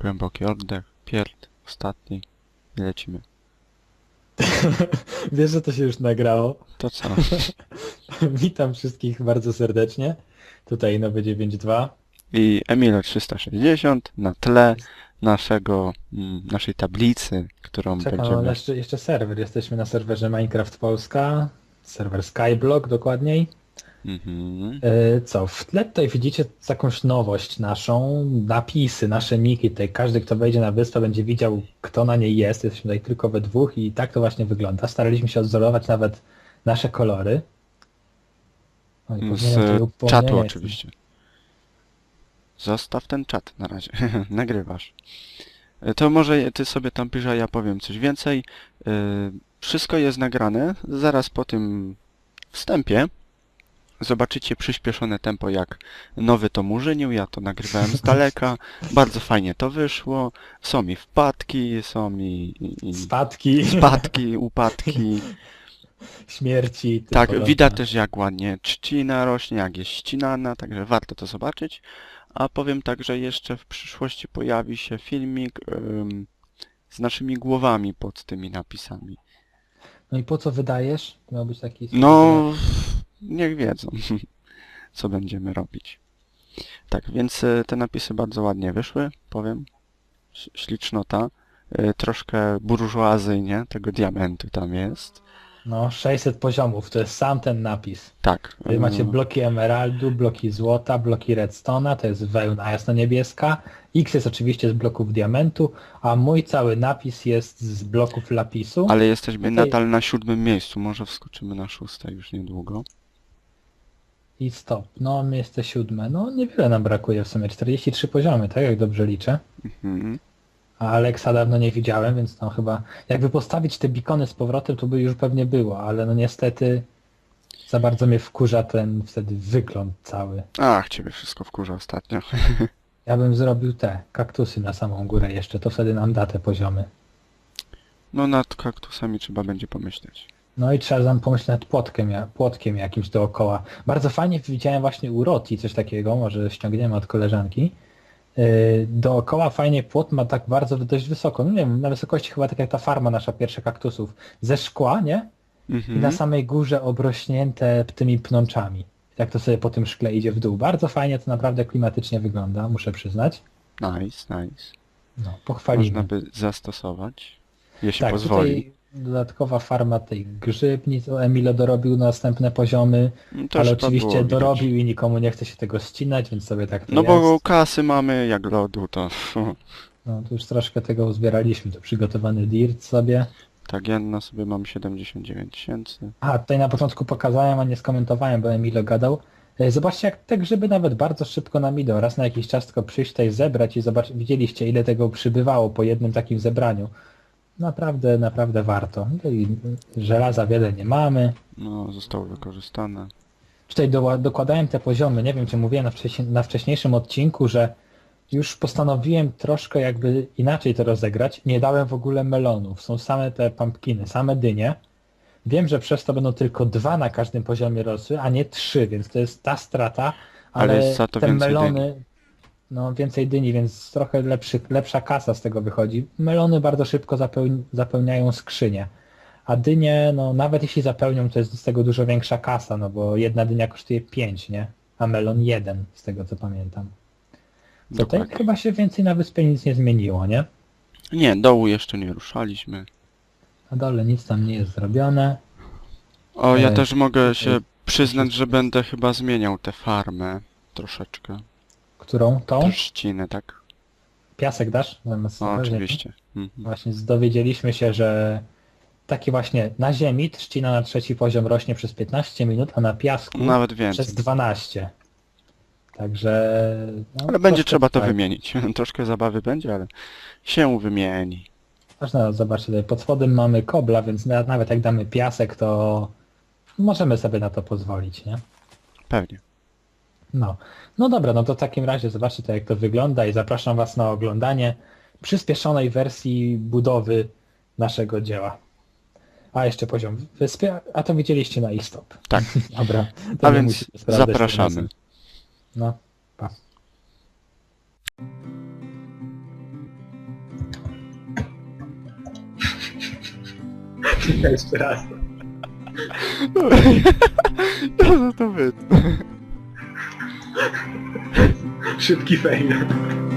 Głęboki oddech, pierd, ostatni i lecimy. Wiesz, że to się już nagrało. To co? Witam wszystkich bardzo serdecznie. Tutaj nowy 9.2. I Emilo 360 na tle naszego, mm, naszej tablicy, którą Czekam, będziemy... jeszcze, jeszcze serwer. Jesteśmy na serwerze Minecraft Polska. Serwer Skyblock dokładniej. Mhm. E, Co, w tle tutaj widzicie jakąś nowość naszą, napisy, nasze niki tutaj. Każdy, kto wejdzie na wyspę będzie widział, kto na niej jest. Jesteśmy tutaj tylko we dwóch i tak to właśnie wygląda. Staraliśmy się odzorować nawet nasze kolory. Tutaj Z czatu oczywiście. Zostaw ten czat na razie. Nagrywasz. E, To może ty sobie tam pisz, a ja powiem coś więcej. E, Wszystko jest nagrane. Zaraz po tym wstępie zobaczycie przyspieszone tempo, jak nowy to murzynił. Ja to nagrywałem z daleka. Bardzo fajnie to wyszło. Są mi wpadki, są mi i, i Spadki, spadki, upadki. śmierci. Tak, podobne. widać też jak ładnie trzcina rośnie, jak jest ścinana, także warto to zobaczyć. A powiem tak, że jeszcze w przyszłości pojawi się filmik ym, z naszymi głowami pod tymi napisami. No i po co wydajesz? Miał być taki... No, niech wiedzą, co będziemy robić. Tak, więc y, te napisy bardzo ładnie wyszły, powiem. Ślicznota. Y, Troszkę burżuazyjnie tego diamentu tam jest. No, 600 poziomów, to jest sam ten napis. Tak. Tutaj y, macie bloki emeraldu, bloki złota, bloki redstone'a, to jest wełna jasno-niebieska. X jest oczywiście z bloków diamentu, a mój cały napis jest z bloków lapisu. Ale jesteśmy Tutaj- nadal na siódmym miejscu, może wskoczymy na szóste już niedługo. I stop. No, miejsce siódme. No, niewiele nam brakuje w sumie. 43 poziomy, tak jak dobrze liczę. Mhm. A Alexa dawno nie widziałem, więc tam chyba... Jakby postawić te bikony z powrotem, to by już pewnie było, ale no niestety za bardzo mnie wkurza ten wtedy wygląd cały. Ach, ciebie wszystko wkurza ostatnio. Ja bym zrobił te kaktusy na samą górę jeszcze, to wtedy nam da te poziomy. No nad kaktusami trzeba będzie pomyśleć. No i trzeba tam pomyśleć nad płotkiem, płotkiem jakimś dookoła. Bardzo fajnie widziałem właśnie u Roti coś takiego, może ściągniemy od koleżanki. Yy, dookoła fajnie płot ma tak bardzo dość wysoko, no nie wiem, na wysokości chyba tak jak ta farma nasza pierwsza kaktusów. Ze szkła, nie? I Mhm. na samej górze obrośnięte tymi pnączami. Jak to sobie po tym szkle idzie w dół. Bardzo fajnie to naprawdę klimatycznie wygląda, muszę przyznać. Nice, nice. No, pochwalimy. Można by zastosować, jeśli Tak, pozwoli. tutaj dodatkowa farma tej grzybni, to Emilo dorobił następne poziomy, No to ale już trzeba było oczywiście widać. dorobił i nikomu nie chce się tego ścinać, więc sobie tak to No jest. bo kasy mamy jak lodu, to No tu już troszkę tego uzbieraliśmy, to przygotowany dirt sobie. tak ja na sobie mam 79 tysięcy. A, tutaj na początku pokazałem, a nie skomentowałem, bo Emilo gadał. E, Zobaczcie, jak te grzyby nawet bardzo szybko nam idą. Raz na jakiś czas tylko przyjść tutaj zebrać i zobacz, widzieliście ile tego przybywało po jednym takim zebraniu. Naprawdę, naprawdę warto. No i żelaza wiele nie mamy. No, zostało wykorzystane. Tutaj do, dokładałem te poziomy. Nie wiem, czy mówiłem na, wcześniej, na wcześniejszym odcinku, że już postanowiłem troszkę jakby inaczej to rozegrać. Nie dałem w ogóle melonów. Są same te pumpkiny, same dynie. Wiem, że przez to będą tylko dwa na każdym poziomie rosły, a nie trzy, więc to jest ta strata, Ale ale, te melony, no więcej dyni, więc trochę lepszy, lepsza kasa z tego wychodzi. Melony bardzo szybko zapeł, zapełniają skrzynię. A dynie, no nawet jeśli zapełnią, to jest z tego dużo większa kasa, no bo jedna dynia kosztuje 5, nie? A melon jeden, z tego co pamiętam. Tutaj Dokładnie. chyba się więcej na wyspie nic nie zmieniło, nie? Nie, dołu jeszcze nie ruszaliśmy. Na dole nic tam nie jest zrobione. O, ja Ej, też mogę się tutaj- przyznać, że będę chyba zmieniał tę farmę troszeczkę. Którą? Tą? Trzcinę, tak? Piasek dasz? Zamiast O, weźmie- oczywiście. Mhm. Właśnie dowiedzieliśmy się, że taki właśnie na ziemi trzcina na trzeci poziom rośnie przez 15 minut, a na piasku Nawet więcej. przez 12. Także... no, Ale będzie troszkę trzeba to wymienić. Troszkę zabawy będzie, ale się wymieni. Można zobaczyć, tutaj pod spodem mamy kobla, więc na- nawet jak damy piasek, to możemy sobie na to pozwolić, nie? Pewnie. No. no dobra, no to w takim razie zobaczcie to, jak to wygląda i zapraszam Was na oglądanie przyspieszonej wersji budowy naszego dzieła. A jeszcze poziom wyspy, a to widzieliście na istop. Tak. Dobra. A więc zapraszamy. No, pa. jeszcze raz. No to wytnę. Szybki fail.